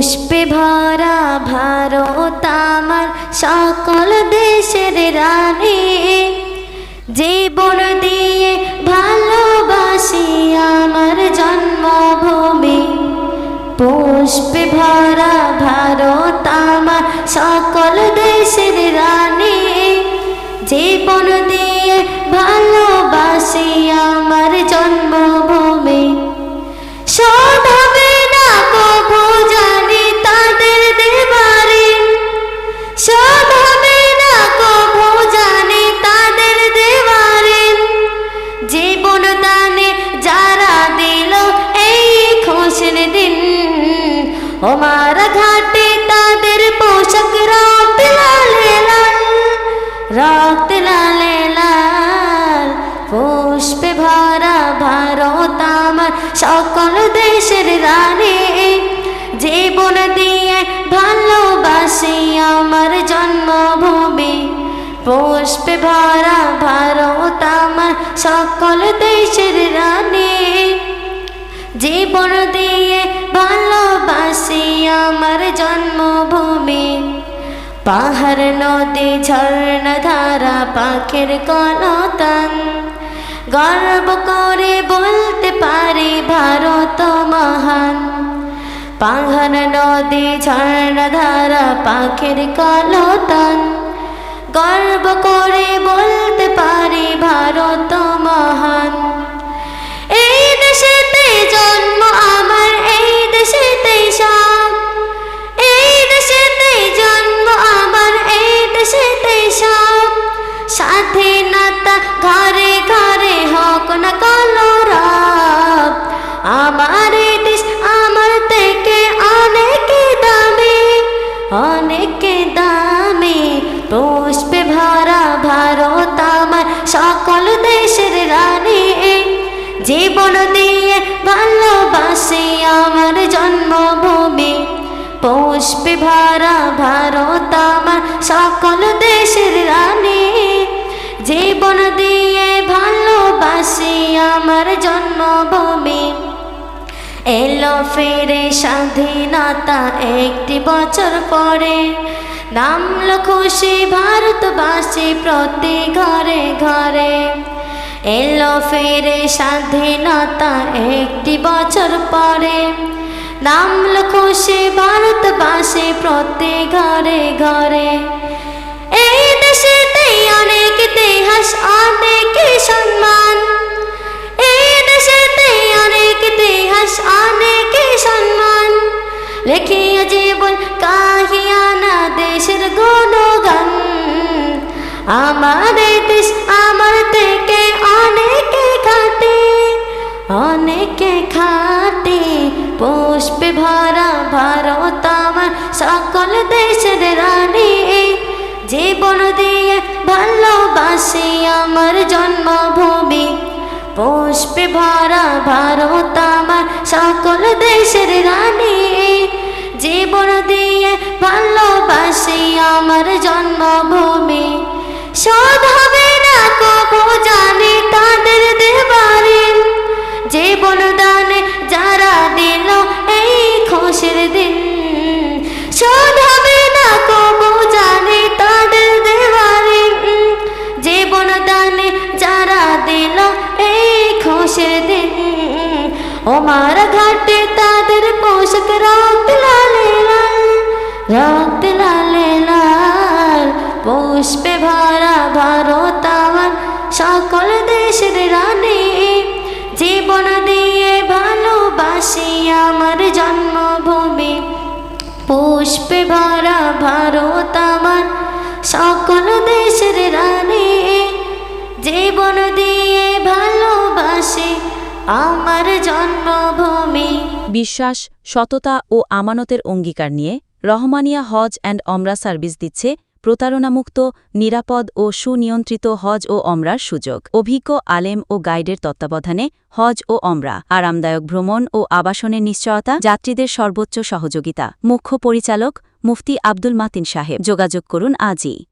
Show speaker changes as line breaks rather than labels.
পুষ্পে ভরা ভারত আমার সকল দেশের রানী। জীবন দিয়ে ভালোবাসি আমার জন্মভূমি। পুষ্পে ভরা ভারত ওমার ঘাটে তাদের পোশাক রক্ত লালে লাল রক্ত লালে লাল। পুষ্পে ভরা ভারত আমার সকল দেশের রানী। জীবন দিয়ে ভালোবাসি আমার জন্মভূমি। পুষ্পে ভরা ভারত আমার সকল দেশের রানী। জীবন দিয়ে ভালোবাসি আমার জন্মভূমি। পাহাড়, নদী, ঝর্ণা, ধারা, পাখির কলতান। গর্ব করে বলতে পারি ভারত মহান। পাহাড়, নদী, ঝর্ণা, ধারা, পাখির কলতান। গর্ব করে বলতে পারি ভারত মহান। জীবন দিয়ে ভালোবাসি আমার জন্মভূমি। পুষ্পে ভরা ভারত আমার সকল দেশের রানী। জীবন দিয়ে ভালোবাসি আমার জন্মভূমি। এলো ফেরে স্বাধীনতা একটি বছর পরে। নামলো খুশি ভারতবাসী প্রতি ঘরে ঘরে। এলো ফেরে স্বাধীনতা একটি বছর পরে। নামলো খুশি ভারতবাসী প্রতি ঘরে ঘরে। এই দেশেতে অনেক ইতিহাস, অনেক সম্মান। এই দেশেতে অনেক ইতিহাস, অনেক সম্মান। লেখিয়া জীবন কাহিয়ানা দেশের গুণগান। আমার ভরা ভারত আমার সকল দেশের রানী। জীবন দিয়ে ভালোবাসি আমার জন্মভূমি। পুষ্পে ভরা ভারত আমার সকল দেশের রানী। জীবন দিয়ে ভালোবাসি আমার জন্মভূমি। শোধ হবে না দিন ওমার ঘাটে তাদের পোশাক রক্ত লালে লাল রক্ত লালে লাল। পুষ্পে ভরা ভারত আমার সকল দেশের রানী, জীবন দিয়ে ভালোবাসি আমার জন্মভূমি। পুষ্পে ভরা ভারত আমার সকল দেশের রানী, জীবন দিয়ে ভালোবাসি আমার জন্মভূমি।
বিশ্বাস, সততা ও আমানতের অঙ্গীকার নিয়ে রহমানিয়া হজ অ্যান্ড অমরা সার্ভিস দিচ্ছে প্রতারণামুক্ত, নিরাপদ ও সুনিয়ন্ত্রিত হজ ও অমরার সুযোগ। অভিজ্ঞ, আলেম ও গাইডের তত্ত্বাবধানে হজ ও অমরা, আরামদায়ক ভ্রমণ ও আবাসনের নিশ্চয়তা, যাত্রীদের সর্বোচ্চ সহযোগিতা। মুখ্য পরিচালক মুফতি আব্দুল মাতিন সাহেব। যোগাযোগ করুন আজই।